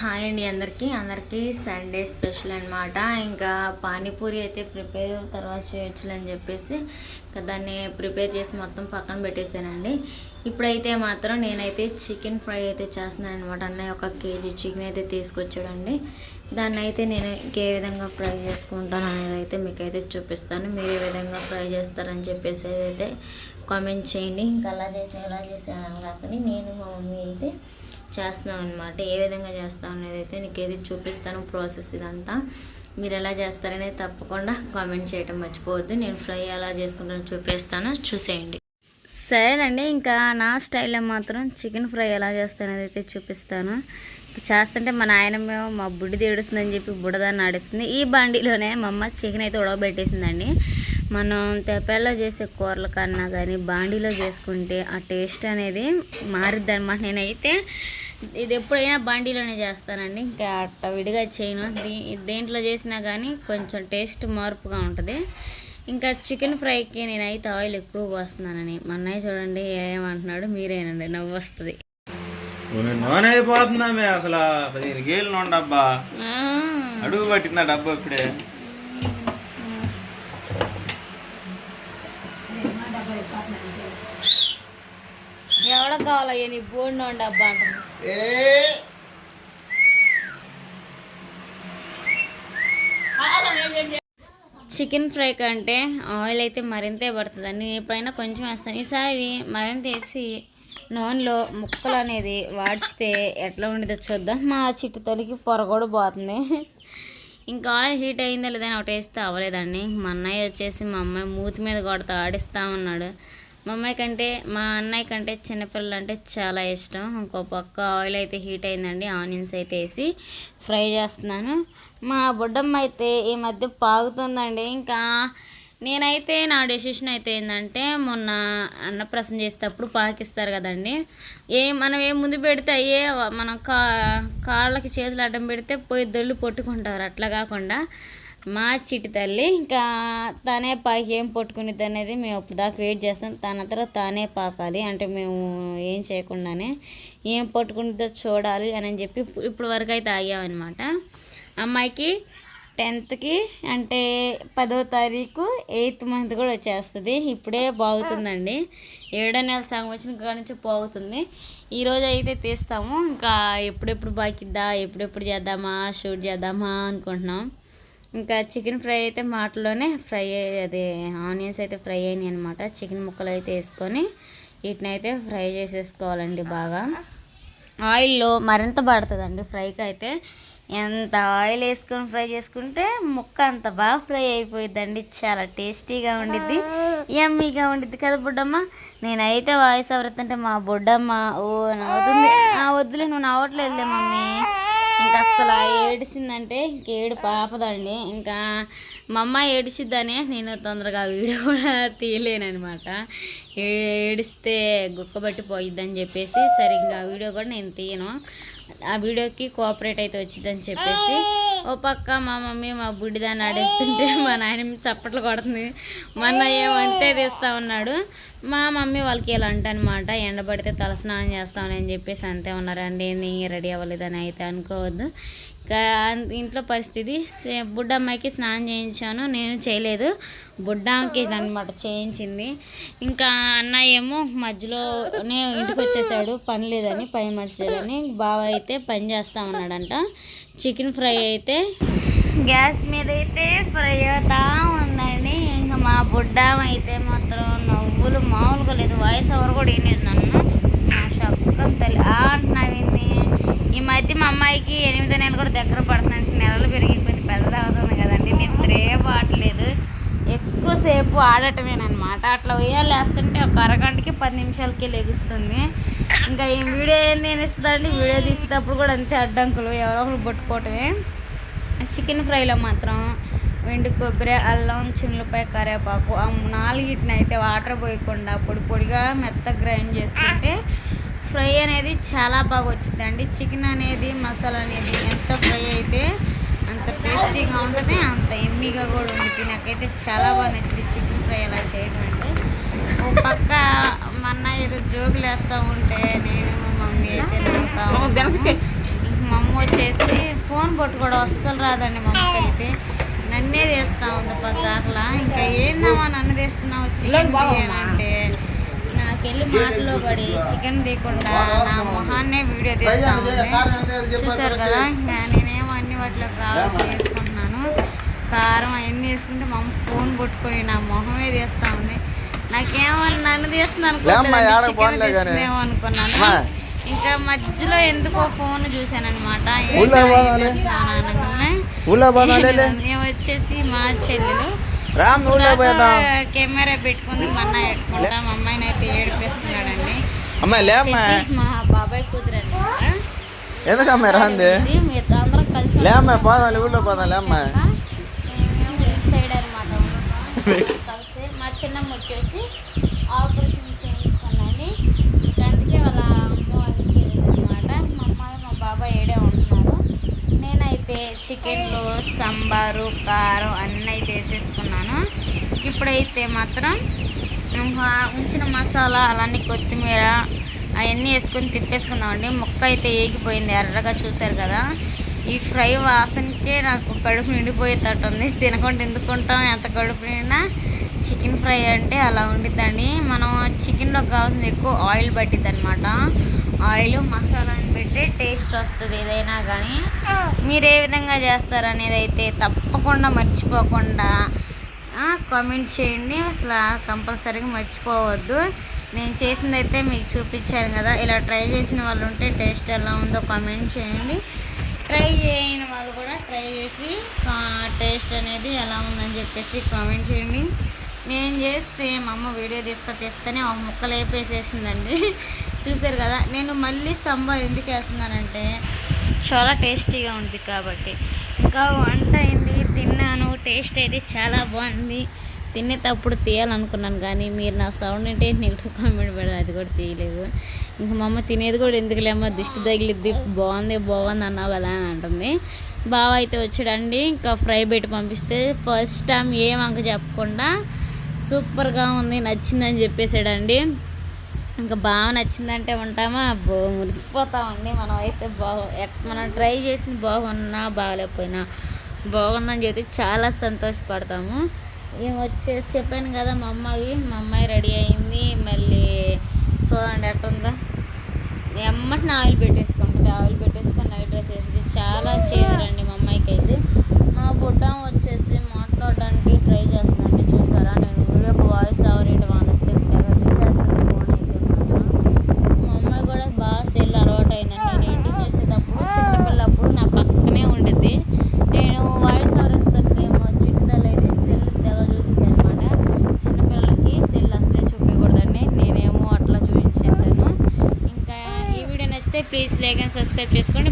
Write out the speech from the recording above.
Hi అండి అందరికీ. అందరికీ సండే స్పెషల్ అనమాట ఇంకా పానీపూరి అయితే ప్రిపేర్ తర్వాత చేయొచ్చు అని చెప్పేసి ఇంకా దాన్ని ప్రిపేర్ చేసి మొత్తం పక్కన పెట్టేశానండి. ఇప్పుడైతే మాత్రం నేనైతే చికెన్ ఫ్రై అయితే చేస్తున్నాను అనమాట అన్నయ్య ఒక కేజీ చికెన్ అయితే తీసుకొచ్చాడండి. దాన్ని అయితే నేను ఏ విధంగా ఫ్రై చేసుకుంటాను అనేది అయితే మీకు అయితే చూపిస్తాను. మీరు ఏ విధంగా ఫ్రై చేస్తారని చెప్పేసి అయితే కామెంట్ చేయండి. ఇంకా అలా చేసి ఎలా చేసాను కాకని నేను మా మమ్మీ అయితే చేస్తున్నాం అనమాట ఏ విధంగా చేస్తాం అనేది అయితే నీకు ఏది చూపిస్తాను ప్రాసెస్ ఇదంతా. మీరు ఎలా చేస్తారనేది తప్పకుండా కామెంట్ చేయటం మర్చిపోవద్దు. నేను ఫ్రై ఎలా చేసుకుంటానో చూపిస్తాను. చూసేయండి. సరేనండి ఇంకా నా స్టైల్లో మాత్రం చికెన్ ఫ్రై ఎలా చేస్తాననేది అయితే చూపిస్తాను. చేస్తుంటే మా నాయనమేమో మా బుడ్డిది ఏడుస్తుందని చెప్పి బుడదాన్ని ఆడిస్తుంది. ఈ బండిలోనే మా అమ్మ చికెన్ అయితే ఉడకబెట్టేసిందండి. మనం తెప్పల్లో చేసే కూరల కన్నా కానీ బాండీలో చేసుకుంటే ఆ టేస్ట్ అనేది మారిద్ది అనమాట నేనైతే ఇది ఎప్పుడైనా బాండీలోనే చేస్తానండి. ఇంకా అట్లా విడిగా చేయను. దేంట్లో చేసినా కానీ కొంచెం టేస్ట్ మార్పుగా ఉంటుంది. ఇంకా చికెన్ ఫ్రైకి నేనైతే ఆయిల్ ఎక్కువ పోస్తున్నానని. మా అన్నయ్య చూడండి ఏమంటున్నాడు మీరేనండి నవ్వు వస్తుంది అసలు. అడుగు పట్టిందా డబ్బా ఇప్పుడే? ఎవడ కావాలయ్యా నీ బోర్డు అంటుంది చికెన్ ఫ్రై కంటే ఆయిల్ అయితే మరింతే పడుతుందండి. నేను ఎప్పుడైనా కొంచెం వేస్తాను. ఈసారి మరింత వేసి నూనెలో ముక్కలు అనేది వాడిచితే ఎట్లా ఉండదో చూద్దాం. మా చిట్టు తల్లికి పొర కూడా పోతుంది. ఇంకా ఆయిల్ హీట్ అయిందా లేదా అని ఒకటి వేస్తే అవ్వలేదండి. మా అన్నయ్య వచ్చేసి మా అమ్మాయి మూతి మీద కొడతా ఆడిస్తా ఉన్నాడు. మా అమ్మాయి కంటే మా అన్నయ్య కంటే చిన్నపిల్లలు అంటే చాలా ఇష్టం. ఇంకో పక్క ఆయిల్ అయితే హీట్ అయిందండి ఆనియన్స్ అయితే వేసి ఫ్రై చేస్తున్నాను. మా బుడ్డమ్మ అయితే ఈ మధ్య పాగుతుందండి. ఇంకా నేనైతే నా డెసిషన్ అయితే ఏంటంటే మొన్న అన్నప్రసన్న చేసేటప్పుడు పాకిస్తారు కదండి. ఏ మనం ఏ ముందు పెడితే అయ్యే మనం కా కాళ్ళకి చేతులు అడ్డం పెడితే పోయి దొల్లు పొట్టుకుంటారు. అట్లా కాకుండా మా చిటి తల్లి ఇంకా తనే పాకి ఏం పట్టుకునేది అనేది మేము అప్పుడు దాకా వెయిట్ చేస్తాం. తన తర్వాత తానే పాకాలి. అంటే మేము ఏం చేయకుండానే ఏం పట్టుకునేదో చూడాలి అని చెప్పి ఇప్పుడు వరకు అయితే ఆగామన్నమాట అమ్మాయికి టెన్త్కి అంటే పదో తారీఖు ఎయిత్ మంత్ కూడా వచ్చేస్తుంది. ఇప్పుడే బాగుతుందండి. ఏడో నెల సంవత్సరం వచ్చిన కాడ నుంచి పోగుతుంది. ఈరోజు అయితే తీస్తాము. ఇంకా ఎప్పుడెప్పుడు బాకిద్దా ఎప్పుడెప్పుడు చేద్దామా షూట్ చేద్దామా అనుకుంటున్నాం. ఇంకా చికెన్ ఫ్రై అయితే మాటలోనే ఫ్రై అదే ఆనియన్స్ అయితే ఫ్రై అయినాయి అనమాట చికెన్ ముక్కలు అయితే వేసుకొని వీటిని అయితే ఫ్రై చేసేసుకోవాలండి బాగా. ఆయిల్లో మరింత పడుతుందండి ఫ్రైకి అయితే. ఎంత ఆయిల్ వేసుకొని ఫ్రై చేసుకుంటే ముక్క అంత బాగా ఫ్రై అయిపోయిద్దండి. చాలా టేస్టీగా ఉండిద్ది యమ్మీగా ఉండిద్ది కదా బుడ్డమ్మ. నేనైతే వాయిస్ ఎవరైతే మా బుడ్డమ్మ. ఓ నవ్వుతుంది ఆ వద్దులే నువ్వు నవ్వట్లేదులే మమ్మీ. ఇంకా అసలు ఏడిసిందంటే ఇంకేడు పాపదండి. ఇంకా మా అమ్మ ఏడిసిద్దని నేను తొందరగా వీడియో కూడా తీయలేనమాట ఏడిస్తే గుక్కబట్టి పోయిద్దని చెప్పేసి సరిగ్గా వీడియో కూడా నేను తీయను. ఆ వీడియోకి కోఆపరేట్ అయితే వచ్చిందని చెప్పేసి ఓ పక్క మా మమ్మీ మా బుడ్డిదాన్ని ఆడేస్తుంటే మా నాయన చప్పట్లు కొడుతుంది. మొన్న ఏమంటే తీస్తా ఉన్నాడు. మా మమ్మీ వాళ్ళకి ఇలా అంటనమాట ఎండబడితే తల స్నానం చేస్తామని అని చెప్పేసి అంతే ఉన్నారండి నేను రెడీ అవ్వలేదని అయితే అనుకోవద్దు. ఇంట్లో పరిస్థితి బుడ్డమ్మాయికి స్నానం చేయించాను నేను చేయలేదు. బుడ్డమ్మకి అనమాట చేయించింది. ఇంకా అన్నయ్య ఏమో మధ్యలోనే ఇంటికి వచ్చేసాడు పని లేదని పై మర్చిలేదని బావ అయితే పని చేస్తా ఉన్నాడంట. చికెన్ ఫ్రై అయితే గ్యాస్ మీద అయితే ఫ్రై అవుతా ఉందండి. ఇంకా మా బుడ్డామ అయితే మాత్రం నవ్వులు మామూలుగా లేదు. వాయిస్ ఎవరు కూడా వినేది నన్ను. నా షక్కం తల్లి. ఆ అంటున్నావింది ఈ మధ్య మా అమ్మాయికి ఎనిమిదో నెలలు కూడా దగ్గర పడుతుందంటే నెలలు పెరిగిపోయింది. పెద్దది అవుతుంది కదండి. నిద్రే పాటలేదు ఎక్కువసేపు ఆడటమేనమాట అట్లా ఉయ్యాలు వేస్తుంటే ఒక అరగంటకి పది నిమిషాలకి లెగుస్తుంది. ఇంకా ఈ వీడియో ఏంది ఇస్తుందండి వీడియో తీసేటప్పుడు కూడా అంతే అడ్డంకులు. ఎవరో ఒకరు పట్టుకోవటమే. చికెన్ ఫ్రైలో మాత్రం వెండి కొబ్బరి అల్లం చిన్నులపై కరివేపాకు ఆ నాలుగిటిని అయితే వాటర్ పోయకుండా పొడి పొడిగా మెత్త గ్రైండ్ చేసుకుంటే ఫ్రై అనేది చాలా బాగా వచ్చిందండి. చికెన్ అనేది మసాలా అనేది ఎంత ఫ్రై అయితే అంత టేస్టీగా ఉంటుంది అంత ఎమ్మీగా కూడా ఉంది నాకైతే చాలా బాగా నచ్చింది చికెన్ ఫ్రై అలా చేయడం అంటే. ఓ పక్క మొన్న ఏదో జోకులు వేస్తూ ఉంటే నేను మా మమ్మీ అయితే నవ్వుతా మా అమ్మ వచ్చేసి పట్టుకోవడం అస్సలు రాదండి మా అమ్మకి అయితే. నన్నే తీస్తా ఉంది పద్దాకలా. ఇంకా ఏందమ్మా నన్ను తీస్తున్నావు చికెన్ బిర్యానీ అంటే? నాకెళ్ళి మాటలో పడి చికెన్ తీయకుండా నా మొహాన్నే వీడియో తీస్తా ఉంది. చూసారు కదా? ఇంకా నేనేమో అన్ని వాటిలో కావాల్సి వేసుకుంటున్నాను. కారం అవన్నీ వేసుకుంటే మా అమ్మ ఫోన్ పట్టుకొని నా మొహమే తీస్తా ఉంది. నాకేమో నన్ను తీస్తున్నాను చికెన్. తీస్తుందేమో అనుకున్నాను. ఇంకా మధ్యలో ఎందుకో ఫోన్ పోదాంలే. మేము వచ్చేసి మా చెల్లెలు రామ్ కెమెరా పెట్టుకుంది మా అన్న పెట్టుకుంటా మా అమ్మాయిని అయితే ఏడిపిస్తున్నాడండి. అమ్మాయి లేమ్మా మా బాబాయ్ కూతురండి. ఎందుకమ్మా రాంది? మీరు అందరం కలిసి లేమ్మా పోదాం ఊళ్ళో పోదాం లేమ్మా సైడ్ అనమాట కలిసి మా చిన్నమ్మ వచ్చేసి ఆపరేషన్ చేయించుకున్నాను అందుకే వాళ్ళ అమ్మ వాళ్ళకి వెళ్ళిందనమాట మా అమ్మాయి మా బాబాయ్ ఏడే ఉంటున్నారు నేనైతే చికెన్లో సాంబారు కారం అన్నీ అయితే వేసేసుకున్నాను. ఇప్పుడైతే మాత్రం ఉంచిన మసాలా అలానే కొత్తిమీర అవన్నీ వేసుకొని తిప్పేసుకుందామండి. ముక్క అయితే ఏగిపోయింది ఎర్రగా చూశారు కదా. ఈ ఫ్రై వాసనకే నాకు కడుపు నిండిపోయేటట్టు ఉంది తినకుండా ఎందుకుంటాం? ఎంత కడుపు నిండినా చికెన్ ఫ్రై అంటే అలా ఉండిద్దండి. మనం చికెన్లో కావాల్సింది ఎక్కువ ఆయిల్ పట్టిద్ది అనమాట ఆయిల్ మసాలాని పెట్టి టేస్ట్ వస్తుంది ఏదైనా కానీ మీరు ఏ విధంగా చేస్తారు అనేది అయితే తప్పకుండా మర్చిపోకుండా కామెంట్ చేయండి. అసలు కంపల్సరీగా మర్చిపోవద్దు. నేను చేసింది అయితే మీకు చూపించాను కదా. ఇలా ట్రై చేసిన వాళ్ళు ఉంటే టేస్ట్ ఎలా ఉందో కామెంట్ చేయండి. ట్రై చేయని వాళ్ళు కూడా ట్రై చేసి టేస్ట్ అనేది ఎలా ఉందని చెప్పేసి కామెంట్ చేయండి. నేను చేస్తే మా అమ్మ వీడియో తీస్తా తీస్తేనే ఒక ముక్కలు వేపేసేసిందండి. చూసారు కదా నేను మళ్ళీ సాంబార్ ఎందుకు వేస్తున్నానంటే చాలా టేస్టీగా ఉంది కాబట్టి. ఇంకా వంట అయింది తిన్నాను టేస్ట్ అయితే చాలా బాగుంది. తినేటప్పుడు తీయాలనుకున్నాను కానీ మీరు నా సౌండ్ అంటే నెగిటివ్ కామెంట్ పెడదు అది కూడా తీయలేదు. ఇంకా మా అమ్మ తినేది కూడా ఎందుకులేమ్మా దిష్టి తగిలిద్ది బాగుంది బాగుంది అన్నావు కదా అని అంటుంది. బావ అయితే వచ్చాడండి ఇంకా ఫ్రై పెట్టి పంపిస్తే ఫస్ట్ టైం ఏం అంక చెప్పకుండా సూపర్గా ఉంది నచ్చిందని చెప్పేసాడండి. ఇంకా బాగా నచ్చిందంటే ఉంటామా? బో మురిసిపోతామండి మనం అయితే బాగు ఎట్- మనం ట్రై చేసింది బాగున్నా బాగలేకపోయినా బాగుందని చెప్పి చాలా సంతోషపడతాము. ఏం వచ్చేసి చెప్పాను కదా మా అమ్మకి మా అమ్మాయి రెడీ అయింది. మళ్ళీ చూడండి ఎట్టుందో. ఎమ్మటిని ఆయిల్ పెట్టేసుకుంటాం ఆయిల్ పెట్టేసుకొని నైట్ డ్రెస్ వేసింది చాలా చేదురండి మా అమ్మాయికి అయితే మా బుడ్డం వచ్చేసి మాట్లాడడానికి ట్రై చేస్తుందండి చూసారా నేను వీడియోకి వాయిస్ ఓవర్ ఇవ్వడం ఆలస్యం తెగ చూసేస్తుంది ఫోన్ అయితే మాత్రం మా అమ్మాయి కూడా బాగా సెల్ అలవాటు అయిందండి నేను ఎడిటింగ్ చేసేటప్పుడు చిన్నపిల్లప్పుడు నా పక్కనే ఉండిద్ది నేను వాయిస్ ఓవర్ ఇస్తుంటే మా చిట్టుదల అయితే సెల్ తెగ చూసింది అనమాట చిన్నపిల్లలకి సెల్ అసలే చూపించకూడదండి నేనేమో అట్లా చూపించేసాను ఇంకా ఈ వీడియో నచ్చితే ప్లీజ్ లైక్ అండ్ సబ్స్క్రైబ్ చేసుకోండి.